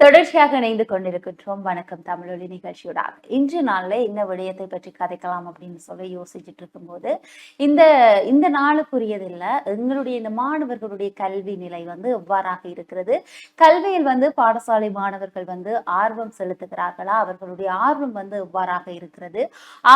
தொடர்ச்சியாக இணைந்து கொண்டிருக்கின்றோம். வணக்கம். தமிழொலி நிகழ்ச்சியோடாக இன்று நாள்ல இந்த விடயத்தை பற்றி கதைக்கலாம் அப்படின்னு சொல்லி யோசிச்சுட்டு இருக்கும்போது இந்த இந்த நாளுக்குரியதில்லை எங்களுடைய இந்த மாணவர்களுடைய கல்வி நிலை வந்து எவ்வாறாக இருக்கிறது? கல்வியில் வந்து பாடசாலை மாணவர்கள் வந்து ஆர்வம் செலுத்துகிறார்களா? அவர்களுடைய ஆர்வம் வந்து எவ்வாறாக இருக்கிறது?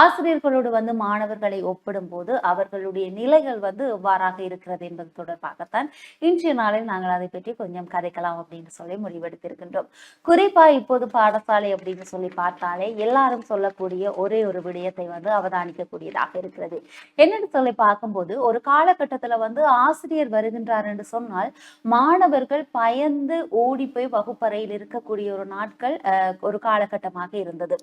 ஆசிரியர்களோடு வந்து மாணவர்களை ஒப்பிடும் போது அவர்களுடைய நிலைகள் வந்து எவ்வாறாக இருக்கிறது என்பது தொடர்பாகத்தான் இன்றைய நாளில் நாங்கள் அதை பற்றி கொஞ்சம் கதைக்கலாம் அப்படின்னு சொல்லி முடிவெடுத்திருக்கின்றோம். குறிப்பா இப்போது பாடசாலை அப்படின்னு சொல்லி பார்த்தாலே எல்லாரும் சொல்லக்கூடிய ஒரே ஒரு விடயத்தை வந்து அவதானிக்கக்கூடியதாக இருக்கிறது. என்னன்னு சொல்லி பார்க்கும்போது ஒரு காலகட்டத்துல வந்து ஆசிரியர் வருகின்றார் என்று சொன்னால் மாணவர்கள் பயந்து ஓடி போய் வகுப்பறையில் இருக்கக்கூடிய ஒரு நாட்கள் ஒரு காலகட்டமாக இருந்தது.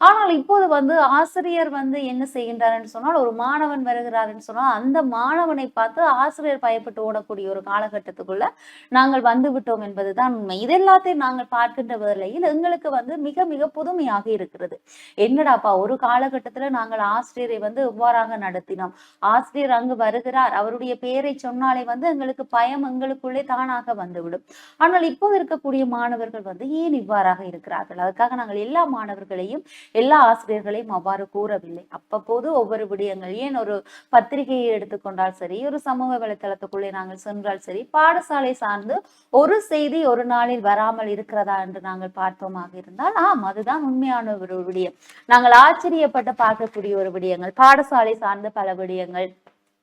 ஆனால் இப்போது வந்து ஆசிரியர் வந்து என்ன செய்கின்றார் என்று சொன்னால் ஒரு மாணவன் வருகிறார் என்று சொன்னால் அந்த மாணவனை பார்த்து ஆசிரியர் பயப்பட்டு ஓடக்கூடிய ஒரு காலகட்டத்துக்குள்ள நாங்கள் வந்து விட்டோம் என்பதுதான் உண்மை. இது எல்லாத்தையும் நாங்கள் பார்க்கின்ற வேலையில் எங்களுக்கு வந்து மிக மிக புதுமையாக இருக்கிறது. என்னடாப்பா ஒரு காலகட்டத்துல நாங்கள் ஆசிரியரை வந்து எவ்வாறாக நடத்தினோம்? ஆசிரியர் அங்கு வருகிறார். அவருடைய பெயரை சொன்னாலே வந்து எங்களுக்கு பயம் எங்களுக்குள்ளே தானாக வந்துவிடும். ஆனால் இப்போ இருக்கக்கூடிய மாணவர்கள் வந்து ஏன் இவ்வாறாக இருக்கிறார்கள்? அதுக்காக நாங்கள் எல்லா மாணவர்களையும் எல்லா ஆசிரியர்களையும் அவ்வாறு கூறவில்லை. அப்பப்போது ஒவ்வொரு விடயங்கள் ஏன் ஒரு பத்திரிகையை எடுத்துக்கொண்டால் சரி ஒரு சமூக வலைத்தளத்துக்குள்ளே நாங்கள் சென்றால் சரி பாடசாலை சார்ந்து ஒரு செய்தி ஒரு நாளில் வராமல் இருக்கிறதா? என்று நாங்கள் பார்த்தோமாக இருந்தால் ஆம் அதுதான் உண்மையான ஒரு விடயம். நாங்கள் ஆச்சரியப்பட்டு பார்க்கக்கூடிய ஒரு விடயங்கள். பாடசாலை சார்ந்த பல விடயங்கள்.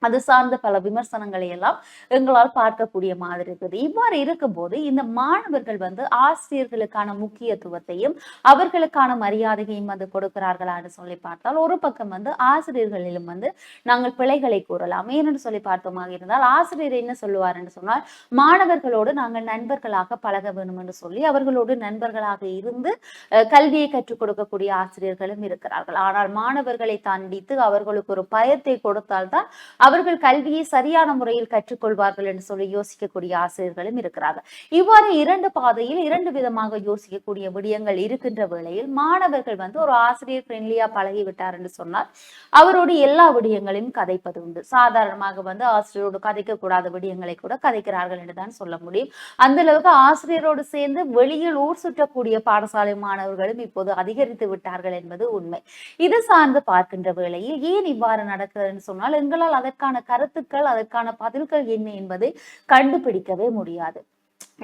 அது சார்ந்த பல விமர்சனங்களை எல்லாம் எங்களால் பார்க்கக்கூடிய மாதிரி இருக்குது. இவ்வாறு இருக்கும்போது இந்த மாணவர்கள் வந்து ஆசிரியர்களுக்கான முக்கியத்துவத்தையும் அவர்களுக்கான மரியாதையையும் வந்து கொடுக்கிறார்களான்னு சொல்லி பார்த்தால் ஒரு பக்கம் வந்து ஆசிரியர்களிலும் வந்து நாங்கள் பிழைகளை கூறலாம். ஏன்னு சொல்லி பார்த்தோமாக இருந்தால் ஆசிரியர் என்ன சொல்லுவார் என்று சொன்னால் மாணவர்களோடு நாங்கள் நண்பர்களாக பழக வேணும் என்று சொல்லி அவர்களோடு நண்பர்களாக இருந்து கல்வியை கற்றுக் கொடுக்கக்கூடிய ஆசிரியர்களும் இருக்கிறார்கள். ஆனால் மாணவர்களை தண்டித்து அவர்களுக்கு ஒரு பயத்தை கொடுத்தால்தான் அவர்கள் கல்வியை சரியான முறையில் கற்றுக்கொள்வார்கள் என்று சொல்லி யோசிக்கக்கூடிய ஆசிரியர்களும் இருக்கிறாங்க. இவ்வாறு இரண்டு பாதையில் இரண்டு விதமாக யோசிக்கக்கூடிய விடயங்கள் இருக்கின்ற வேளையில் மாணவர்கள் வந்து ஒரு ஆசிரியர் ஃப்ரெண்ட்லியா பழகிவிட்டார் என்று சொன்னால் அவரோடு எல்லா விடயங்களையும் கதைப்பது உண்டு. சாதாரணமாக வந்து ஆசிரியரோடு கதைக்க கூடாத விடயங்களை கூட கதைக்கிறார்கள் என்றுதான் சொல்ல முடியும். அந்த அளவுக்கு ஆசிரியரோடு சேர்ந்து வெளியில் ஊர் சுற்றக்கூடிய பாடசாலை மாணவர்களும் இப்போது அதிகரித்து விட்டார்கள் என்பது உண்மை. இது சார்ந்து பார்க்கின்ற வேளையில் ஏன் இவ்வாறு நடக்குதுன்னு சொன்னால் எங்களால் அதற்கான கருத்துக்கள் அதற்கான பதில்கள் என்ன என்பதை கண்டுபிடிக்கவே முடியாது.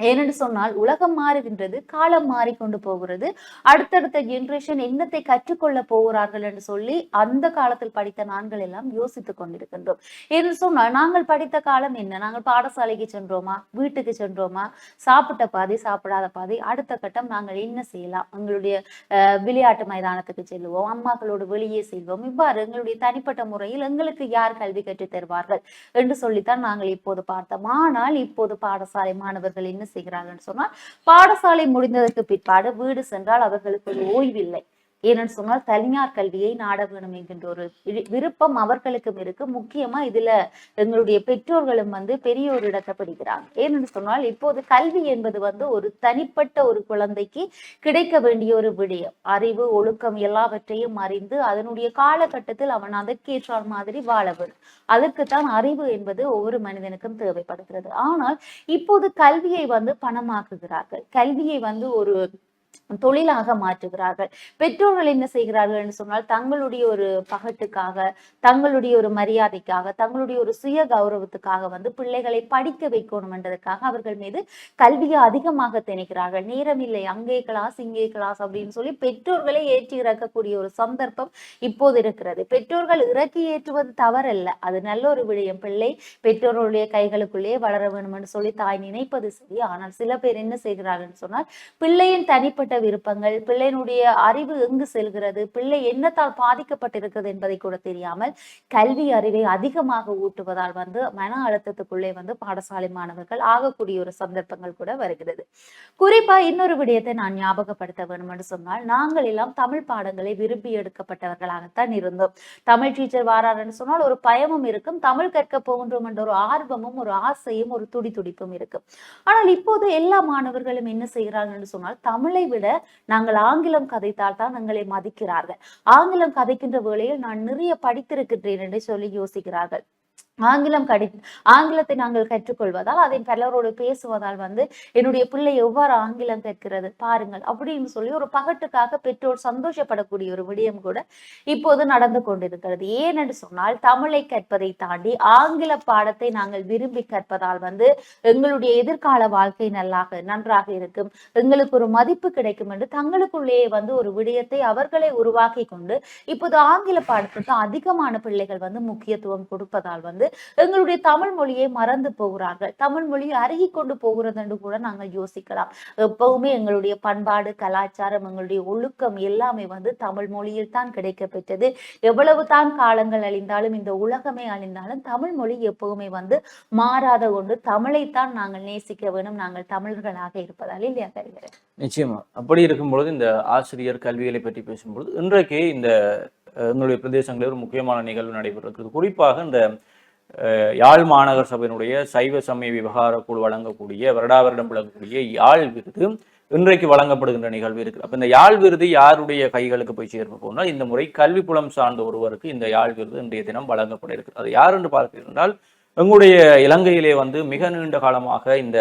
ஏனென்று சொன்னால் உலகம் மாறுகின்றது காலம் மாறிக்கொண்டு போகிறது. அடுத்தடுத்த ஜென்ரேஷன் என்னத்தை கற்றுக்கொள்ள போகிறார்கள் என்று சொல்லி அந்த காலத்தில் படித்த நாங்கள் எல்லாம் யோசித்துக் கொண்டிருக்கின்றோம். என்று சொன்னால் நாங்கள் படித்த காலம் என்ன? நாங்கள் பாடசாலைக்கு சென்றோமா? வீட்டுக்கு சென்றோமா? சாப்பிட்ட பாதி சாப்பிடாத பாதி. அடுத்த கட்டம் நாங்கள் என்ன செய்யலாம்? எங்களுடைய அஹ், விளையாட்டு மைதானத்துக்கு செல்லுவோம். அம்மாக்களோடு வெளியே செல்வோம். இவ்வாறு எங்களுடைய தனிப்பட்ட முறையில் எங்களுக்கு யார் கல்வி கற்றுத் தருவார்கள்? என்று சொல்லித்தான் நாங்கள் இப்போது பார்த்தோம். ஆனால் இப்போது பாடசாலை மாணவர்கள் என்ன செய்கிறார்கள் சொன்னால் பாடசாலை முடிந்ததற்கு பிற்பாடு வீடு சென்றால் அவர்களுக்கு ஒரு ஓய்வில்லை. ஏனென்று சொன்னால் தனியார் கல்வியை நாட வேணும் என்கின்ற ஒரு விரு- விருப்பம் அவர்களுக்கும் இருக்கு. முக்கியமா இதுல எங்களுடைய பெற்றோர்களும் வந்து பெரிய ஒரு இடத்தை பிடிக்கிறாங்க ஏனென்று சொன்னால் இப்போது கல்வி என்பது வந்து ஒரு தனிப்பட்ட ஒரு குழந்தைக்கு கிடைக்க வேண்டிய ஒரு விடயம். அறிவு ஒழுக்கம் எல்லாவற்றையும் அறிந்து அதனுடைய காலகட்டத்தில் அவன் அதற்கேற்றால் மாதிரி வாழ வேண்டும் அதற்குத்தான் அறிவு என்பது ஒவ்வொரு மனிதனுக்கும் தேவைப்படுகிறது. ஆனால் இப்போது கல்வியை வந்து பணமாக்குகிறார்கள். கல்வியை வந்து ஒரு தொழிலாக மாற்றுகிறார்கள். பெற்றோர்கள் என்ன செய்கிறார்கள் என்று சொன்னால் தங்களுடைய ஒரு பகட்டுக்காக தங்களுடைய ஒரு மரியாதைக்காக தங்களுடைய ஒரு சுய கௌரவத்துக்காக வந்து பிள்ளைகளை படிக்க வைக்கணும் என்றதுக்காக அவர்கள் மீது கல்வியை அதிகமாக திணிக்கிறார்கள். நேரம் இல்லை அங்கே கிளாஸ் இங்கே கிளாஸ் அப்படின்னு சொல்லி பெற்றோர்களை ஏற்றி இறக்கக்கூடிய ஒரு சந்தர்ப்பம் இப்போது இருக்கிறது. பெற்றோர்கள் இறக்கி ஏற்றுவது தவறல்ல. அது நல்ல ஒரு விடயம். பிள்ளை பெற்றோர்களுடைய கைகளுக்குள்ளேயே வளர வேண்டும் என்று சொல்லி தாய் நினைப்பது சரி. ஆனால் சில பேர் என்ன செய்கிறார்கள் சொன்னால் பிள்ளையின் தனிப்பட்ட விருப்பங்கள்? பிள்ளையினுடைய அறிவு எங்கு செல்கிறது? பிள்ளை என்னத்தால் பாதிக்கப்பட்டிருக்கிறது என்பதை கூட தெரியாமல் கல்வி அறிவை அதிகமாக ஊட்டுவதால் வந்து மன அழுத்தத்துக்குள்ளே வந்து பாடசாலை மாணவர்கள் ஆகக்கூடிய ஒரு சந்தர்ப்பங்கள் கூட வருகிறது. குறிப்பா இன்னொரு விடயத்தை நான் ஞாபகப்படுத்த வேண்டும் என்று சொன்னால் நாங்கள் எல்லாம் தமிழ் பாடங்களை விரும்பி எடுக்கப்பட்டவர்களாகத்தான் இருந்தோம். தமிழ் டீச்சர் வாராருன்னு சொன்னால் ஒரு பயமும் இருக்கும் தமிழ் கற்க போகின்றோம் என்ற ஒரு ஆர்வமும் ஒரு ஆசையும் ஒரு துடி துடிப்பும் இருக்கும். ஆனால் இப்போது எல்லா மாணவர்களும் என்ன செய்கிறார்கள் என்று சொன்னால் தமிழை விட நாங்கள் ஆங்கிலம் கதைத்தால் தான் எங்களை மதிக்கிறார்கள். ஆங்கிலம் கதைக்கின்ற வேளையில் நான் நிறைய படித்திருக்கின்றேன் என்று சொல்லி யோசிக்கிறார்கள். ஆங்கிலம் கடி ஆங்கிலத்தை நாங்கள் கற்றுக்கொள்வதால் அதை பலரோடு பேசுவதால் வந்து என்னுடைய பிள்ளை எவ்வாறு ஆங்கிலம் கற்கிறது பாருங்கள் அப்படின்னு சொல்லி ஒரு பகட்டுக்காக பெற்றோர் சந்தோஷப்படக்கூடிய ஒரு விடயம் கூட இப்போது நடந்து கொண்டிருக்கிறது. ஏனென்று சொன்னால் தமிழை கற்பதை தாண்டி ஆங்கில பாடத்தை நாங்கள் விரும்பி கற்பதால் வந்து எங்களுடைய எதிர்கால வாழ்க்கை நல்லாக நன்றாக இருக்கும் எங்களுக்கு ஒரு மதிப்பு கிடைக்கும் என்று தங்களுக்குள்ளேயே வந்து ஒரு விடயத்தை அவர்களை உருவாக்கி கொண்டு இப்போது ஆங்கில பாடத்துக்கு அதிகமான பிள்ளைகள் வந்து முக்கியத்துவம் கொடுப்பதால் வந்து எங்களுடைய தமிழ் மொழியை மறந்து போகிறார்கள். தமிழ் மொழியை அருகி கொண்டு போகிறது என்று கூட நாங்கள் யோசிக்கலாம். எப்பவுமே எங்களுடைய பண்பாடு கலாச்சாரம் எங்களுடைய ஒழுக்கம் எல்லாமே வந்து தமிழ் மொழியில் தான் கிடைக்க பெற்றது எவ்வளவு தான் காலங்கள் அழிந்தாலும் இந்த உலகமே அழிந்தாலும் தமிழ் மொழி எப்பவுமே வந்து மாறாத கொண்டு தமிழைத்தான் நாங்கள் நேசிக்க வேணும் நாங்கள் தமிழர்களாக இருப்பதால் இல்லையா கருகிறேன் நிச்சயமா. அப்படி இருக்கும்பொழுது இந்த ஆசிரியர் கல்விகளை பற்றி பேசும்பொழுது இன்றைக்கு இந்த எங்களுடைய பிரதேசங்களில் ஒரு முக்கியமான நிகழ்வு நடைபெற்றிருக்கிறது. குறிப்பாக இந்த யாழ் மாநகர சபையினுடைய சைவ சமய விவகார குழு வழங்கக்கூடிய வருடா வருடம் வழங்கக்கூடிய யாழ் விருது இன்றைக்கு வழங்கப்படுகின்ற நிகழ்வு இருக்கு அப்போ இந்த யாழ் விருது யாருடைய கைகளுக்கு போய் சேர்ந்து போனால் இந்த முறை கல்வி புலம் சார்ந்த ஒருவருக்கு இந்த யாழ் விருது இன்றைய தினம் வழங்கப்பட இருக்கு அது யார் என்று பார்க்கிறீர்கள் எங்களுடைய இலங்கையிலே வந்து மிக நீண்ட காலமாக இந்த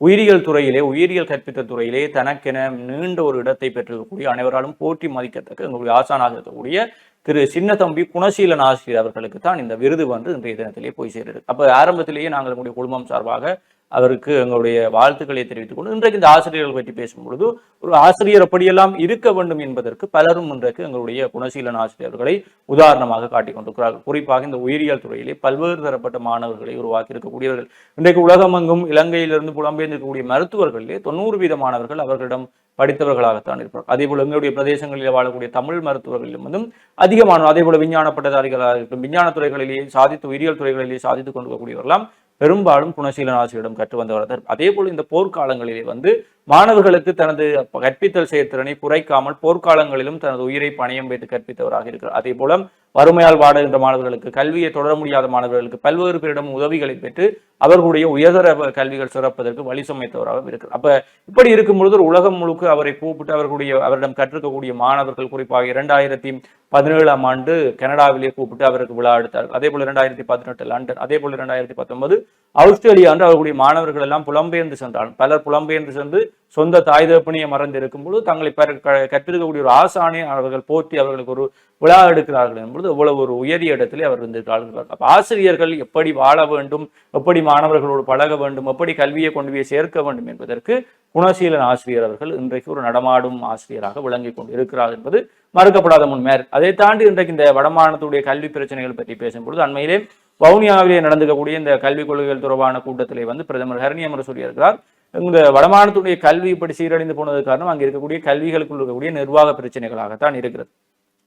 உயிரியல் துறையிலே உயிரியல் கற்பித்தல் துறையிலே தனக்கென நீண்ட ஒரு இடத்தை பெற்றிருக்கக்கூடிய அனைவராலும் போற்றி மதிக்கத்தக்க எங்களுடைய ஆசானாக இருக்கக்கூடிய திரு சின்னத்தம்பி குணசீலன் ஆசிரியர் அவர்களுக்கு தான் இந்த விருது வந்து இன்றைய தினத்திலே போய் சேருது. அப்போ ஆரம்பத்திலேயே நாங்கள் நம்முடைய குடும்பம் சார்பாக அவருக்கு எங்களுடைய வாழ்த்துக்களை தெரிவித்துக் கொண்டு இன்றைக்கு இந்த ஆசிரியர்கள் பற்றி பேசும்பொழுது ஒரு ஆசிரியர் அப்படியெல்லாம் இருக்க வேண்டும் என்பதற்கு பலரும் இன்றைக்கு எங்களுடைய குணசீலன் ஆசிரியர்களை உதாரணமாக காட்டிக் கொண்டிருக்கிறார்கள். குறிப்பாக இந்த உயிரியல் துறையிலே பல்வேறு தரப்பட்ட மாணவர்களை உருவாக்கி இருக்கக்கூடியவர்கள் இன்றைக்கு உலகமெங்கும் இலங்கையிலிருந்து புலம்பெயர்ந்திருக்கக்கூடிய மருத்துவர்களிலே தொண்ணூறு வீத மாணவர்கள் அவர்களிடம் படித்தவர்களாகத்தான் இருப்பார் அதே போல எங்களுடைய பிரதேசங்களில் வாழக்கூடிய தமிழ் மருத்துவர்களிலும் வந்து அதிகமான அதே போல விஞ்ஞான பட்டதாரிகளாக இருக்கட்டும் விஞ்ஞான துறைகளிலேயே சாதித்து உயிரியல் துறைகளிலேயே சாதித்துக் கொண்டிருக்கக்கூடியவர்களாம் பெரும்பாலும் குணசீலன் ஆசிரியரிடம் கற்று வந்தவர் அதே போல இந்த போர்க்காலங்களிலே வந்து மாணவர்களுக்கு தனது கற்பித்தல் செயற்திறனை குறைக்காமல் போர்க்காலங்களிலும் தனது உயிரை பணயம் வைத்து கற்பித்தவராக இருக்கிறார். அதே போல வறுமையால் வாடுகின்ற மாணவர்களுக்கு கல்வியை தொடர முடியாத மாணவர்களுக்கு பல்வேறு பேரிடம் உதவிகளை பெற்று அவர்களுடைய உயர்தர கல்விகள் சிறப்பதற்கு வழி சமைத்தவராக இருக்கிறார். அப்ப இப்படி இருக்கும் பொழுது ஒரு உலகம் முழுக்க அவரை கூப்பிட்டு அவர்களுடைய அவரிடம் கற்றுக்கக்கூடிய மாணவர்கள் குறிப்பாக இரண்டாயிரத்தி பதினேழாம் ஆண்டு கனடாவிலே கூப்பிட்டு அவருக்கு விழா எடுத்தார். அதே போல இரண்டாயிரத்தி பதினெட்டு லண்டன் அதே போல இரண்டாயிரத்தி பத்தொன்பது ஆஸ்திரேலியா அன்று அவர்களுடைய மாணவர்கள் எல்லாம் புலம்பெயர்ந்து சென்றார் பலர் புலம்பெயர்ந்து சென்று சொந்த தாய் தகப்பனையை மறந்து இருக்கும் பொழுது தங்களை கற்றிருக்கக்கூடிய ஒரு ஆசானை அவர்கள் போற்றி அவர்களுக்கு ஒரு விழா எடுக்கிறார்கள் என்பது இவ்வளவு ஒரு உயரிய இடத்திலே அவர் இருந்திருக்கிறார்கள். ஆசிரியர்கள் எப்படி வாழ வேண்டும் எப்படி மாணவர்களோடு பழக வேண்டும் எப்படி கல்வியை கொண்டு போய் சேர்க்க வேண்டும் என்பதற்கு குணசீலன் ஆசிரியர் அவர்கள் இன்றைக்கு ஒரு நடமாடும் ஆசிரியராக விளங்கி கொண்டு இருக்கிறார் என்பது மறுக்கப்படாத உண்மை. அதை தாண்டி இன்றைக்கு இந்த வடமாநிலத்துடைய கல்வி பிரச்சனைகள் பற்றி பேசும்பொழுது அண்மையிலே வவுனியாவிலே நடந்துக்கக்கூடிய இந்த கல்விக் கொள்கைகள் தொடர்பான கூட்டத்திலே வந்து பிரதமர் ஹரணி அமர சொல்லியிருக்கிறார் இந்த வடமாநிலத்துடைய கல்வி இப்படி சீரழிந்து போனது காரணம் அங்கே இருக்கக்கூடிய கல்விகளுக்குள் இருக்கக்கூடிய நிர்வாக பிரச்சனைகளாகத்தான் இருக்கிறது.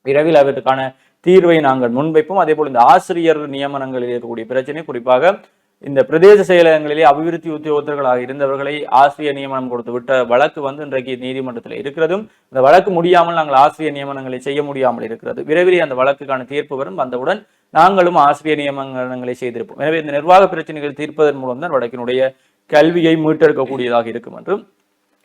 விரைவில் அவற்றுக்கான தீர்வை நாங்கள் முன்வைப்போம். அதே போல் இந்த ஆசிரியர் நியமனங்களில் இருக்கக்கூடிய பிரச்சனை குறிப்பாக இந்த பிரதேச செயலகங்களிலே அபிவிருத்தி உத்தியோகத்தர்களாக இருந்தவர்களை ஆசிரியர் நியமனம் கொடுத்து விட்ட வழக்கு வந்து இன்றைக்கு நீதிமன்றத்தில் இருக்கிறதும் இந்த வழக்கு முடியாமல் நாங்கள் ஆசிரியர் நியமனங்களை செய்ய முடியாமல் இருக்கிறது. விரைவில் அந்த வழக்குக்கான தீர்ப்பு வரும். வந்தவுடன் நாங்களும் ஆசிரியர் நியமனங்களை செய்திருப்போம். எனவே இந்த நிர்வாக பிரச்சனைகள் தீர்ப்பதன் மூலம் தான் வடக்கினுடைய கல்வியை மீட்டெடுக்கக்கூடியதாக இருக்கும் என்றும்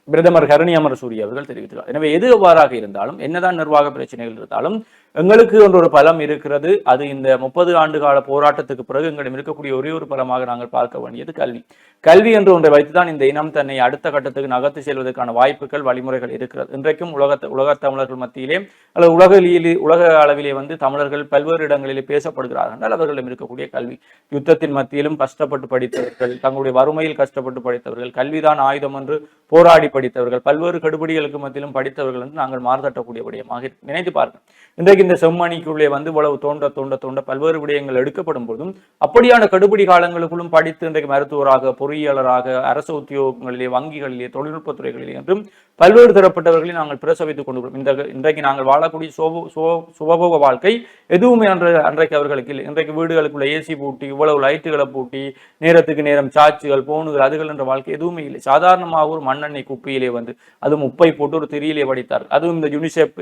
பிரதமர் கருணி அமரசூரி அவர்கள் தெரிவித்துள்ளார். எனவே எது எவ்வாறாக இருந்தாலும் என்னதான் நிர்வாக பிரச்சனைகள் இருந்தாலும் எங்களுக்கு ஒரு பலம் இருக்கிறது. அது இந்த முப்பது ஆண்டு கால போராட்டத்துக்கு பிறகு எங்களிடம் இருக்கக்கூடிய ஒரே ஒரு பலமாக நாங்கள் பார்க்க வேண்டியது கல்வி. கல்வி என்று ஒன்றை வைத்துதான் இந்த இனம் தன்னை அடுத்த கட்டத்துக்கு நகர்த்து செல்வதற்கான வாய்ப்புகள் வழிமுறைகள் இருக்கிறது. இன்றைக்கும் உலக தமிழர்கள் மத்தியிலே அல்லது உலகிலே உலக அளவிலே வந்து தமிழர்கள் பல்வேறு இடங்களிலே பேசப்படுகிறார்கள் என்றால் அவர்களிடம் இருக்கக்கூடிய கல்வி. யுத்தத்தின் மத்தியிலும் கஷ்டப்பட்டு படித்தவர்கள் தங்களுடைய வறுமையில் கஷ்டப்பட்டு படித்தவர்கள் கல்விதான் ஆயுதம் என்று போராடி படித்தவர்கள் பல்வேறு கடுபடிகளுக்கு மத்தியிலும் படித்தவர்கள் என்று நாங்கள் மாறுதட்டக்கூடிய விடயமாக நினைத்து பாருங்கள். இன்றைக்கு இந்த செம்மணிக்குள்ளே வந்து இவ்வளவு தோண்ட தோண்ட தோண்ட பல்வேறு விடயங்கள் எடுக்கப்படும் போதும் அப்படியான கடுபிடி காலங்களுக்குள்ளும் படித்து இன்றைக்கு மருத்துவராக பொறியியலராக அரசு உத்தியோகங்களிலே வங்கிகளிலே தொழில்நுட்பத் துறைகளிலே என்றும் பல்வேறு தரப்பட்டவர்களை நாங்கள் பிரசவித்துக் கொண்டு இந்த இன்றைக்கு நாங்கள் வாழக்கூடிய சோப சோ சுகபோக வாழ்க்கை எதுவுமே அன்று அன்றைக்கு அவர்களுக்கு இல்லை. இன்றைக்கு வீடுகளுக்குள்ள ஏசி பூட்டி இவ்வளவு லைட்டுகளை பூட்டி நேரத்துக்கு நேரம் சாட்சிகள் போனுகள் அதுகள் என்ற வாழ்க்கை எதுவுமே இல்லை. சாதாரணமாக ஒரு மண்ணெண்ணெய் குப்பியிலே வந்து அதுவும் முப்பை போட்டு ஒரு திரியிலே வடித்தார். அதுவும் இந்த யுனிசெப்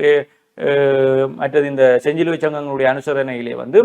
மற்றது இந்த செஞ்சிலுவை சங்கங்களுடைய அனுசரணையிலே வந்து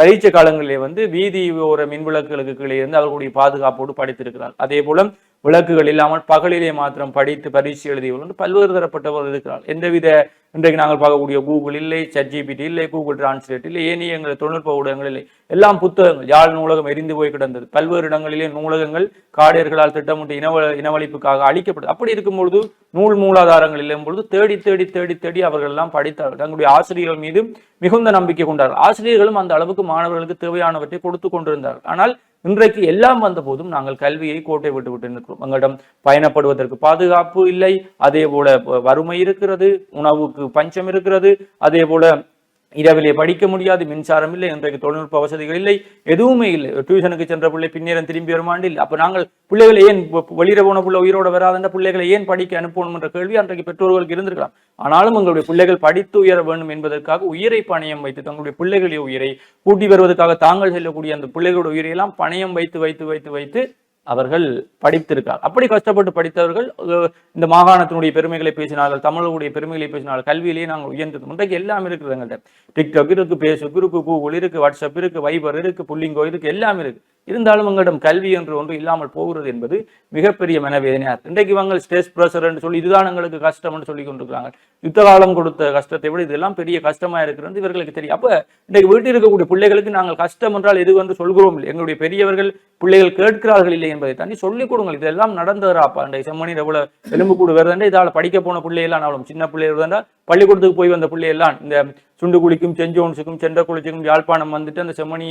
பரீட்சை காலங்களிலே வந்து வீதி ஓர மின்விளக்குகளுக்கு கீழே இருந்து அவர்களுடைய பாதுகாப்போடு படித்திருக்கிறார். அதே போல விளக்குகள் இல்லாமல் பகலிலே மாத்திரம் படித்து பரீட்சை எழுதியவர்கள் என்று பல்வேறு தரப்பட்டவர்கள் இருக்கிறார் எந்தவித இன்றைக்கு நாங்கள் பார்க்கக்கூடிய கூகுள் இல்லை ChatGPT இல்லை கூகுள் டிரான்ஸ்லேட் இல்லை ஏனைய எங்கள் தொழில்நுட்ப ஊடகங்கள் இல்லை. எல்லாம் புத்தகங்கள். யாழ் நூலகம் எரிந்து போய் கிடந்தது. பல்வேறு இடங்களிலே நூலகங்கள் காடியர்களால் திட்டமிட்டு இனவ இனவழிப்புக்காக அழிக்கப்பட்டது அப்படி இருக்கும் பொழுது நூல் மூலாதாரங்கள் இல்லையும் பொழுது தேடி தேடி தேடி தேடி அவர்கள் எல்லாம் படித்தார்கள். தங்களுடைய ஆசிரியர்கள் மீது மிகுந்த நம்பிக்கை கொண்டார்கள். ஆசிரியர்களும் அந்த அளவுக்கு மாணவர்களுக்கு தேவையானவற்றை கொடுத்து கொண்டிருந்தார்கள். ஆனால் இன்றைக்கு எல்லாம் வந்த போதும் நாங்கள் கல்வியை கோட்டை விட்டு விட்டு நிற்கிறோம். எங்களிடம் பயணப்படுவதற்கு பாதுகாப்பு இல்லை. அதே போல வறுமை இருக்கிறது உணவுக்கு பஞ்சம் இருக்கிறது. அதே போல இரவிலே படிக்க முடியாது மின்சாரம் இல்லை இன்றைக்கு தொழில்நுட்ப வசதிகள் இல்லை எதுவுமே இல்லை. டியூஷனுக்கு சென்ற பிள்ளை பின்னேரம் திரும்பி வருமாண்டு இல்லை அப்ப நாங்கள் பிள்ளைகளை ஏன் வெளியிட போன பிள்ளை உயிரோட வராத பிள்ளைகளை ஏன் படிக்க அனுப்பணும் என்ற கேள்வி அன்றைக்கு பெற்றோர்களுக்கு இருந்திருக்கலாம். ஆனாலும் எங்களுடைய பிள்ளைகள் படித்து உயர வேண்டும் என்பதற்காக உயிரை பணயம் வைத்து தங்களுடைய பிள்ளைகளுடைய உயிரை கூட்டி வருவதற்காக தாங்கள் செல்லக்கூடிய அந்த பிள்ளைகளுடைய உயிரையெல்லாம் பணையம் வைத்து வைத்து வைத்து வைத்து அவர்கள் படித்திருக்கார். அப்படி கஷ்டப்பட்டு படித்தவர்கள் இந்த மாகாணத்தினுடைய பெருமைகளை பேசினார்கள் தமிழருடைய பெருமைகளை பேசினார்கள் கல்வியிலேயே நாங்கள் உயர்ந்தது. இன்றைக்கு எல்லாம் இருக்குது எங்கள்கிட்ட. டிக்டாக் இருக்கு பேஸ்புக் இருக்கு கூகுள் இருக்கு வாட்ஸ்அப் இருக்கு வைபர் இருக்கு புள்ளிங்கோ இருக்கு எல்லாம் இருக்கு. இருந்தாலும் எங்களிடம் கல்வி என்று ஒன்று இல்லாமல் போகிறது என்பது மிகப்பெரிய மனவேதனையா இருக்கு. இன்றைக்கு இவங்க ஸ்ட்ரெஸ் ப்ரெஷர் என்று சொல்லி இதுதான் எங்களுக்கு கஷ்டம்னு சொல்லி கொண்டிருக்கிறாங்க. யுத்த காலம் கொடுத்த கஷ்டத்தை விட இதெல்லாம் பெரிய கஷ்டமா இருக்கிறது இவர்களுக்கு தெரியும். அப்ப இன்றைக்கு வீட்டில் இருக்கக்கூடிய பிள்ளைகளுக்கு நாங்கள் கஷ்டம் என்றால் எது என்று சொல்கிறோம் இல்லை. எங்களுடைய பெரியவர்கள் பிள்ளைகள் கேட்கிறார்கள் இல்லை என்பதை தாண்டி சொல்லிக் கொடுங்கள். இதெல்லாம் நடந்ததுராப்பா இன்றைக்கு செம்மணி எவ்வளவு எலும்பு கூடு வருதுண்டா இதால படிக்க போன பிள்ளையெல்லாம் அவ்வளவு சின்ன பிள்ளைகள் வருதுண்டா பள்ளிக்கூடத்துக்கு போய் வந்த பிள்ளையெல்லாம் இந்த துண்டு குளிக்கும் செஞ்சோன்ஸுக்கும் செண்ட குளிச்சுக்கும் யாழ்ப்பாணம் வந்துட்டு அந்த செம்மணி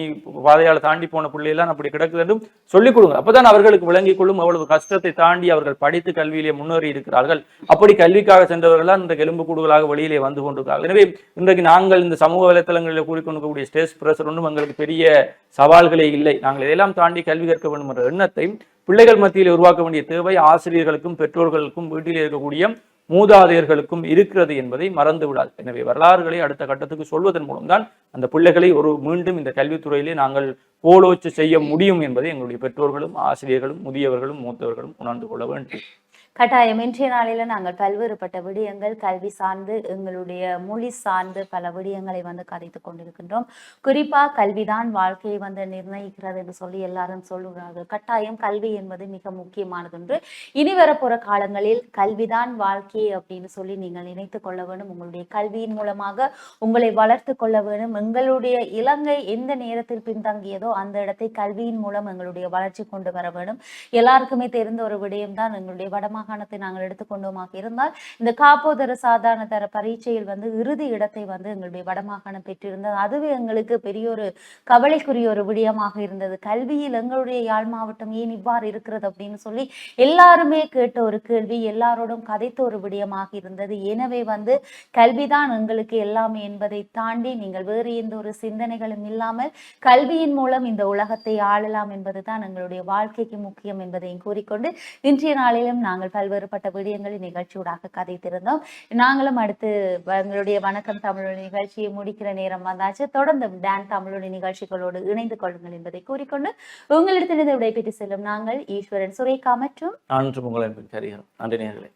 பாதையால் தாண்டி போன பிள்ளையெல்லாம் அப்படி கிடக்குது என்றும் சொல்லிக் கொடுங்க. அப்பதான் அவர்களுக்கு விளங்கிக் கொள்ளும் அவ்வளவு கஷ்டத்தை தாண்டி அவர்கள் படித்து கல்வியிலே முன்னேறி இருக்கிறார்கள். அப்படி கல்விக்காக சென்றவர்களால் இந்த எலும்பு கூடுகளாக வெளியிலே வந்து கொண்டிருக்கிறார்கள். எனவே இன்றைக்கு நாங்கள் இந்த சமூக வலைத்தளங்களில் கூறிக்கொண்டிருக்கக்கூடிய ஸ்டேஜ் பிரஷர் ஒன்றும் எங்களுக்கு பெரிய சவால்களே இல்லை. நாங்கள் இதையெல்லாம் தாண்டி கல்வி கற்க வேண்டும் என்ற எண்ணத்தை பிள்ளைகள் மத்தியில் உருவாக்க வேண்டிய தேவை ஆசிரியர்களுக்கும் பெற்றோர்களுக்கும் வீட்டில் இருக்கக்கூடிய மூதாதையர்களுக்கும் இருக்கிறது என்பதை மறந்து விடாது எனவே வரலாறுகளை அடுத்த கட்டத்துக்கு சொல்வதன் மூலம்தான் அந்த பிள்ளைகளை ஒரு மீண்டும் இந்த கல்வித்துறையிலே நாங்கள் கோலோச்சு செய்ய முடியும் என்பதை எங்களுடைய பெற்றோர்களும் ஆசிரியர்களும் முதியவர்களும் மூத்தவர்களும் உணர்ந்து கொள்ள வேண்டும். கட்டாயம் இன்றைய நாளில நாங்கள் பல்வேறுபட்ட விடயங்கள் கல்வி சார்ந்து எங்களுடைய மொழி சார்ந்து பல விடயங்களை வந்து கதைத்து கொண்டிருக்கின்றோம். குறிப்பா கல்விதான் வாழ்க்கையை வந்து நிர்ணயிக்கிறது என்று சொல்லி எல்லாரும் சொல்லுகிறார்கள். கட்டாயம் கல்வி என்பது மிக முக்கியமானது என்று இனி வரப்போற காலங்களில் கல்விதான் வாழ்க்கை அப்படின்னு சொல்லி நீங்கள் நினைத்துக் கொள்ள வேண்டும். உங்களுடைய கல்வியின் மூலமாக உங்களை வளர்த்து கொள்ள வேண்டும். எங்களுடைய இலங்கை எந்த நேரத்தில் பின்தங்கியதோ அந்த இடத்தை கல்வியின் மூலம் எங்களுடைய வளர்ச்சி கொண்டு வர வேண்டும். எல்லாருக்குமே தெரிந்த ஒரு விடயம் தான் எங்களுடைய மாகாணத்தை நாங்கள் எடுத்துக்கொண்டோமாக இருந்தால் இந்த காப்போதர சாதாரண தர பரீட்சையில் வந்து இறுதி இடத்தை வந்து எங்களுடைய வடமாகாணம் பெற்றிருந்தது. அதுவே எங்களுக்கு பெரிய ஒரு கவலைக்குரிய ஒரு விடயமாக இருந்தது. கல்வியில் எங்களுடைய யாழ் மாவட்டம் ஏன் இவ்வாறு இருக்கிறது அப்படின்னு சொல்லி எல்லாருமே கேட்ட ஒரு கேள்வி எல்லாரோடும் கதைத்த ஒரு விடயமாக இருந்தது. எனவே வந்து கல்விதான் எங்களுக்கு எல்லாமே என்பதை தாண்டி நீங்கள் வேறு எந்த ஒரு சிந்தனைகளும் இல்லாமல் கல்வியின் மூலம் இந்த உலகத்தை ஆளலாம் என்பதுதான் எங்களுடைய வாழ்க்கைக்கு முக்கியம் என்பதையும் கூறிக்கொண்டு இன்றைய நாளிலும் நாங்கள் பல்வேறுபட்ட விடயங்களை நிகழ்ச்சியூடாக கதைத்திருந்தோம். நாங்களும் அடுத்து எங்களுடைய வணக்கம் தமிழொலி நிகழ்ச்சியை முடிக்கிற நேரம் வந்தாச்சு. தொடர்ந்து டான் தமிழொலி நிகழ்ச்சிகளோடு இணைந்து கொள்ளுங்கள் என்பதை கூறிக்கொண்டு உங்களிடத்திலிருந்து விடைபெற்று செல்லும் நாங்கள் ஈஸ்வரன் சுரேகா மற்றும் நன்றி